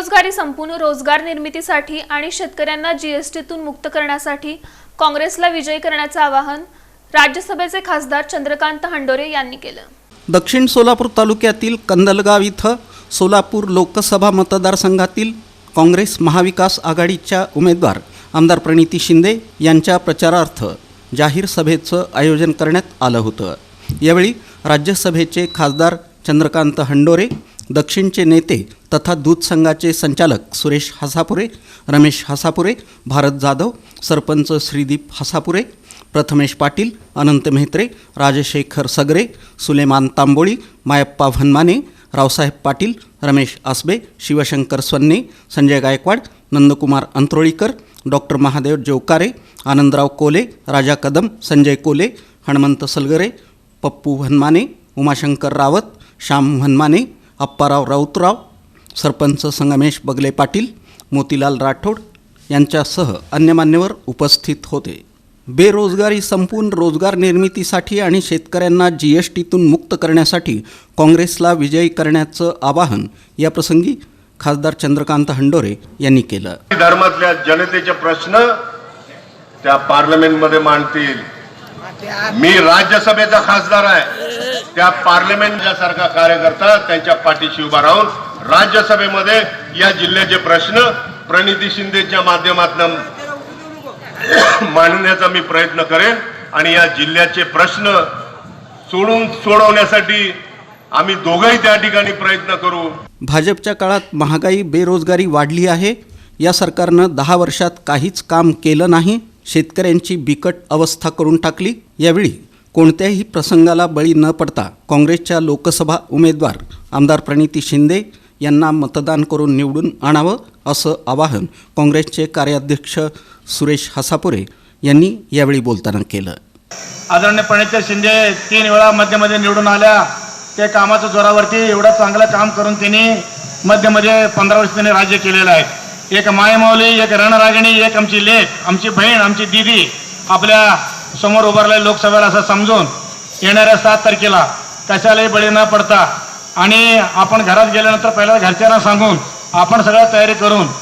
बेरोजगारी संपून रोजगार निर्मितीसाठी आणि शेतकऱ्यांना जीएसटीतून मुक्त करण्यासाठी काँग्रेसला विजयी करण्याचं आवाहन राज्यसभेचे खासदार चंद्रकांत हंडोरे यांनी केलं. दक्षिण सोलापूर तालुक्यातील कंदलगाव इथं सोलापूर लोकसभा मतदारसंघातील काँग्रेस महाविकास आघाडीच्या उमेदवार आमदार प्रणिती शिंदे यांच्या प्रचारार्थ जाहीर सभेचं आयोजन करण्यात आलं होतं. यावेळी राज्यसभेचे खासदार चंद्रकांत हंडोरे दक्षिणचे नेते तथा दूध संघाचे संचालक सुरेश हसापुरे रमेश हसापुरे भारत जाधव सरपंच श्रीदीप हसापुरे प्रथमेश पाटील अनंत मेहत्रे राजशेखर सगरे सुलेमान तांबोळी मायप्पा भनमाने रावसाहेब पाटील रमेश आसबे शिवशंकर स्वन्ने संजय गायकवाड नंदकुमार अंत्रोळीकर डॉक्टर महादेव जेवकारे आनंदराव कोले राजा कदम संजय कोले हनुमंत सलगरे पप्पू भनमाने उमाशंकर रावत श्याम भनमाने अप्पाराव राऊतराव सरपंच संगमेश बगले पाटील मोतीलाल राठोड यांच्यासह अन्य मान्यवर उपस्थित होते. बेरोजगारी संपून रोजगार निर्मितीसाठी आणि शेतकऱ्यांना जी एस टीतून मुक्त करण्यासाठी काँग्रेसला विजयी करण्याचं आवाहन याप्रसंगी खासदार चंद्रकांत हंडोरे यांनी केलं. धर्मातल्या जनतेचे प्रश्न त्या पार्लमेंटमध्ये मांडतील. मी राज्यसभेचा खासदार आहे. त्या पार्लमेंटच्या सारखा कार्यकर्ता त्यांच्या पाठीशी उभा राहून राज्यसभेमध्ये या जिल्ह्याचे प्रश्न प्रणिती शिंदेच्या माध्यमातून मांडण्याचा मी प्रयत्न करेन आणि या जिल्ह्याचे प्रश्न सोडून सोडवण्यासाठी आम्ही दोघंही त्या ठिकाणी प्रयत्न करू. भाजपच्या काळात महागाई बेरोजगारी वाढली आहे. या सरकारनं दहा वर्षात काहीच काम केलं नाही. शेतकऱ्यांची बिकट अवस्था करून टाकली. यावेळी कोणत्याही प्रसंगाला बळी न पडता काँग्रेसच्या लोकसभा उमेदवार आमदार प्रणिती शिंदे यांना मतदान करून निवडून आणावं असं आवाहन काँग्रेसचे कार्याध्यक्ष सुरेश हसापुरे यांनी यावेळी बोलताना केलं. आदरणीय प्रणिती शिंदे तीन वेळा मध्यमध्ये निवडून आल्या. त्या कामाच्या जोरावरती एवढं चांगलं काम करून त्यांनी मध्यमध्ये पंधरा वर्ष त्यांनी राज्य केलेलं आहे. एक मायमाऊली एक रणरागिणी एक आमची लेख आमची बहीण आमची दिदी आपल्या समोर उभारलेल्या लोकसभेला असं समजून येणाऱ्या सात तारखेला कशालाही बळी न पडता आणि आपण घरात गेल्यानंतर पहिल्या घरच्यांना सांगून आपण सगळं तयारी करून